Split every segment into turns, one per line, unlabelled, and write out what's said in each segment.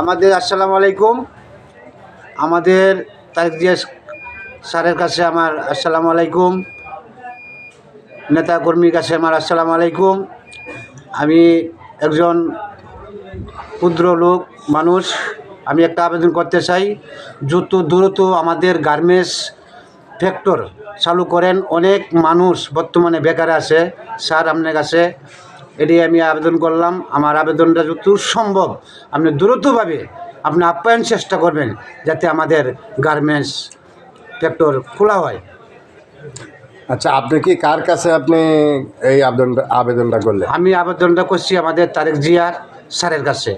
আমাদের আসসালামু আলাইকুম। আমাদের তারেক জিয়া স্যারের কাছে আমার আসসালামু আলাইকুম। নেতা কর্মীর কাছে আমার আসসালামু আলাইকুম। আমি একজন ক্ষুদ্র লোক, মানুষ। আমি একটা আবেদন করতে চাই। যত দ্রুত আমাদের গার্মেন্টস ফ্যাক্টর চালু করেন, অনেক মানুষ বর্তমানে বেকার আছে। স্যার আপনার কাছে এটি আমি আবেদন করলাম। আমার আবেদনটা যত সম্ভব আপনি দ্রুতভাবে আপনি আপ্যায়ন চেষ্টা করবেন যাতে আমাদের গার্মেন্টস ফ্যাক্টর খোলা হয়।
আচ্ছা আপনি কি কার কাছে আপনি এই আবেদনটা আবেদনটা করলেন?
আমি আবেদনটা করছি আমাদের তারেক জিয়ার স্যারের কাছে।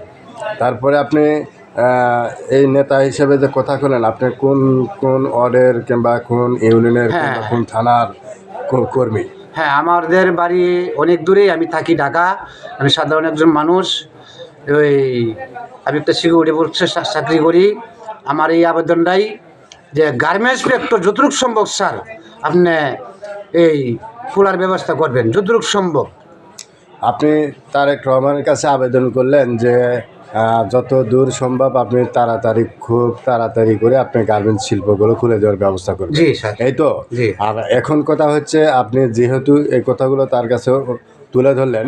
তারপরে আপনি এই নেতা হিসেবে যে কথা বলেন আপনি কোন কোন ওয়ার্ডের কিংবা কোন ইউনিয়নের
হ্যাঁ।
কোন থানার কর্মী?
হ্যাঁ আমাদের বাড়ি অনেক দূরেই, আমি থাকি ঢাকা। আমি সাধারণ একজন মানুষ। ওই, আমি একটা সিকিউরিটি চা- চাকরি করি। আমার এই আবেদনটাই যে গার্মেন্টস ফ্যাক্টর যতটুক সম্ভব, স্যার, আপনি এই খোলার ব্যবস্থা করবেন, যতটুক সম্ভব।
আপনি তারেক রহমানের কাছে আবেদন করলেন যে যত দূর সম্ভব আপনি তাড়াতাড়ি খুব তাড়াতাড়ি করে আপনি গার্মেন্টস শিল্পগুলো খুলে দেওয়ার ব্যবস্থা করবেন। এই তো? আর এখন কথা হচ্ছে আপনি যেহেতু এই কথাগুলো তার কাছে তুলে ধরলেন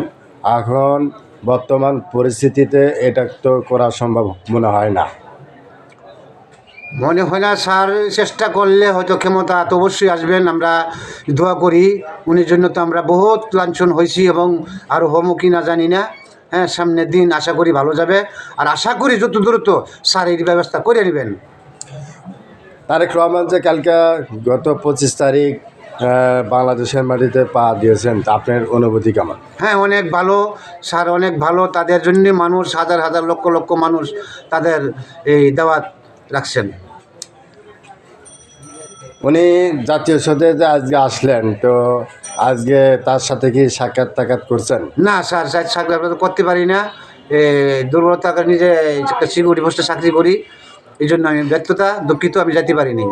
এখন বর্তমান পরিস্থিতিতে এটা তো করা সম্ভব মনে হয় না।
মনে হয় না স্যার। চেষ্টা করলে হয়তো ক্ষমতা তো অবশ্যই আসবেন। আমরা দোয়া করি উনির জন্য তো আমরা বহুত লাঞ্ছন হয়েছি এবং আরও হমো কি না জানি না। হ্যাঁ সামনের দিন আশা করি ভালো যাবে। আর আশা করি যত দ্রুত স্যার ব্যবস্থা করে নেবেন।
তারেক রহমান যে কালকে গত পঁচিশ তারিখ বাংলাদেশের মাটিতে পা দিয়েছেন আপনার অনুভূতি কেমন?
হ্যাঁ অনেক ভালো। স্যার অনেক ভালো। তাদের জন্য মানুষ হাজার হাজার লক্ষ লক্ষ মানুষ তাদের এই দাওয়াত রাখছেন।
উনি জাতীয় সদে যে আজকে আসলেন, তো আজকে তার সাথে কি সাক্ষাৎ টাক্ষাৎ করছেন?
না, স্যার সাথে সাক্ষাৎ করতে পারি না। দুর্বলতা নিজে সিকিউরিটি পোস্টে চাকরি করি, এই জন্য আমি ব্যর্থতা, দুঃখিত, আমি যেতে পারিনি।